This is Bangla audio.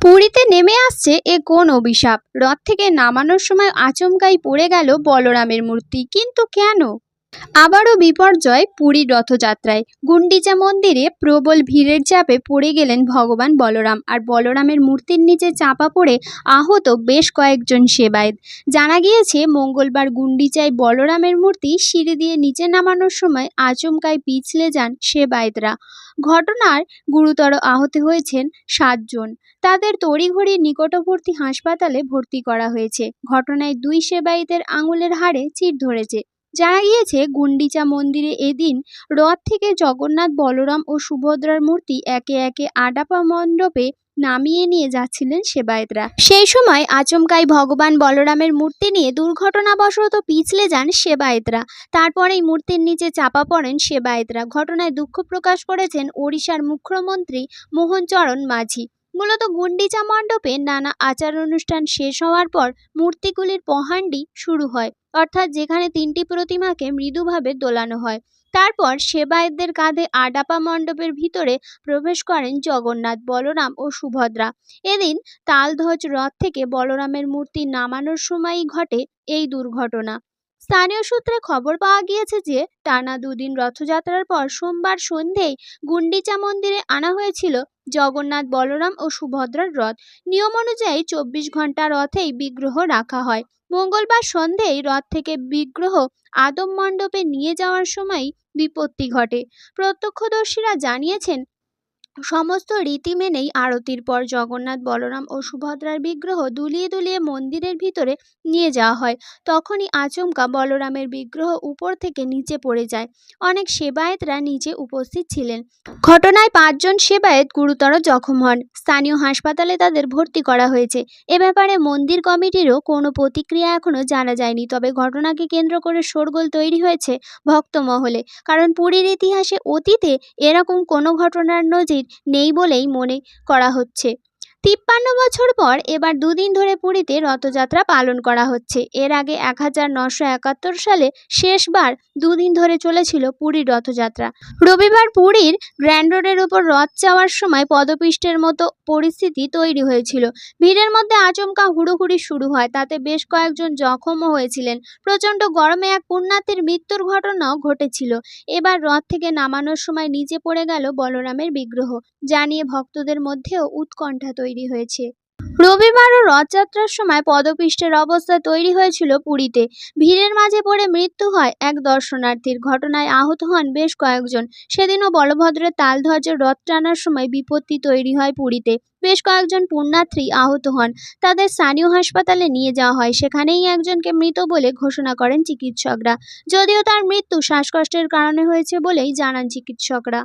পুরীতে নেমে আসছে এ কোন অভিশাপ? রথ থেকে নামানোর সময় আচমকাই পড়ে গেল বলরামের মূর্তি, কিন্তু কেন? আবারও বিপর্যয় পুরী রথযাত্রায়। গুন্ডিচা মন্দিরে প্রবল ভিড়ের চাপে পড়ে গেলেন ভগবান বলরাম। আর বলরামের মূর্তির নিচে চাপা পড়ে আহত বেশ কয়েকজন সেবায়েত। জানা গিয়েছে, মঙ্গলবার গুন্ডিচায় বলরামের মূর্তি সিঁড়ি দিয়ে নিচে নামানোর সময় আচমকায় পিছলে যান সেবায়েতরা। ঘটনার গুরুতর আহত হয়েছেন সাতজন। তাদের তড়িঘড়ি নিকটবর্তী হাসপাতালে ভর্তি করা হয়েছে। ঘটনায় দুই সেবায়িতের আঙুলের হাড়ে চির ধরেছে। জানা গিয়েছে গুন্ডিচা মন্দিরে এদিন রথ থেকে জগন্নাথ, বলরাম ও সুভদ্রার মূর্তি একে একে আডাপা মণ্ডপে নামিয়ে নিয়ে যাচ্ছিলেন সেবায়েতরা। সেই সময় আচমকাই ভগবান বলরামের মূর্তি নিয়ে দুর্ঘটনাবশত পিছলে যান সেবায়েতরা। তারপরেই মূর্তির নিচে চাপা পড়েন সেবায়েতরা। ঘটনায় দুঃখ প্রকাশ করেছেন ওড়িশার মুখ্যমন্ত্রী মোহনচরণ মাঝি। মূলত গুন্ডিচা মণ্ডপে নানা আচার অনুষ্ঠান শেষ হওয়ার পর মূর্তিগুলির পহান্ডি শুরু হয়, অর্থাৎ যেখানে তিনটি প্রতিমাকে মৃদুভাবে দোলানো হয়। তারপর সেবায়েতদের কাঁধে আডাপা মণ্ডপের ভিতরে প্রবেশ করেন জগন্নাথ, বলরাম ও সুভদ্রা। এদিন তালধ্বজ রথ থেকে বলরামের মূর্তি নামানোর সময়ই ঘটে এই দুর্ঘটনা। স্থানীয় সূত্রে খবর পাওয়া গিয়েছে যে, টানা দুদিন রথযাত্রার পর সোমবার সন্ধেয় গুন্ডিচা মন্দিরে আনা হয়েছিল জগন্নাথ বলরাম ও সুভদ্রার রথ। নিয়ম অনুযায়ী চব্বিশ ঘণ্টা রথেই বিগ্রহ রাখা হয়। মঙ্গলবার সন্ধেয় রথ থেকে বিগ্রহ আদম মণ্ডপে নিয়ে যাওয়ার সময় বিপত্তি ঘটে। প্রত্যক্ষদর্শীরা জানিয়েছেন সমস্ত রীতি মেনেই আরতির পর জগন্নাথ, বলরাম ও সুভদ্রার বিগ্রহ দুলিয়ে দুলিয়ে মন্দিরের ভিতরে নিয়ে যাওয়া হয়। তখনই আচমকা বলরামের বিগ্রহ উপর থেকে নিচে পড়ে যায়। অনেক সেবায়েতরা নিচে উপস্থিত ছিলেন। ঘটনায় পাঁচজন সেবায়েত গুরুতর জখম হন। স্থানীয় হাসপাতালে তাদের ভর্তি করা হয়েছে। এ ব্যাপারে মন্দির কমিটিরও কোনো প্রতিক্রিয়া এখনও জানা যায়নি। তবে ঘটনাকে কেন্দ্র করে শোরগোল তৈরি হয়েছে ভক্তমহলে। কারণ পুরীর ইতিহাসে অতীতে এরকম কোনো ঘটনার নজির নেই বলেই মনে করা হচ্ছে। তিপ্পান্ন বছর পর এবার দুদিন ধরে পুরীতে রথযাত্রা পালন করা হচ্ছে। এর আগে এক হাজার সালে শেষবার দুদিন ধরে চলেছিল পুরীর রথযাত্রা। রবিবার পুরীর গ্র্যান্ড রোডের উপর রথ যাওয়ার সময় পদপিষ্টের মতো পরিস্থিতি তৈরি হয়েছিল। ভিড়ের মধ্যে আচমকা হুড়োহুড়ি শুরু হয়, তাতে বেশ কয়েকজন জখমও হয়েছিলেন। প্রচণ্ড গরমে এক পুণ্যার্থীর মৃত্যুর ঘটনাও ঘটেছিল। এবার রথ থেকে নামানোর সময় নিচে পড়ে গেল বলরামের বিগ্রহ। যা নিয়ে ভক্তদের মধ্যেও উৎকণ্ঠা তৈরি হয়েছে। রবিবার ও রথযাত্রার সময় পদপৃষ্ঠের অবস্থা তৈরি হয়েছিল পুরীতে। ভিড়ের মাঝে পড়ে মৃত্যু হয় এক দর্শনার্থীর ঘটনায় আহত হন বেশ কয়েকজন। সেদিনও বলভদ্রের তালধ্বজের রথ টানার সময় বিপত্তি তৈরি হয় পুরীতে। বেশ কয়েকজন পুণ্যার্থী আহত হন। তাদের স্থানীয় হাসপাতালে নিয়ে যাওয়া হয়। সেখানেই একজনকে মৃত বলে ঘোষণা করেন চিকিৎসকরা। যদিও তার মৃত্যু শ্বাসকষ্টের কারণে হয়েছে বলেই জানান চিকিৎসকরা।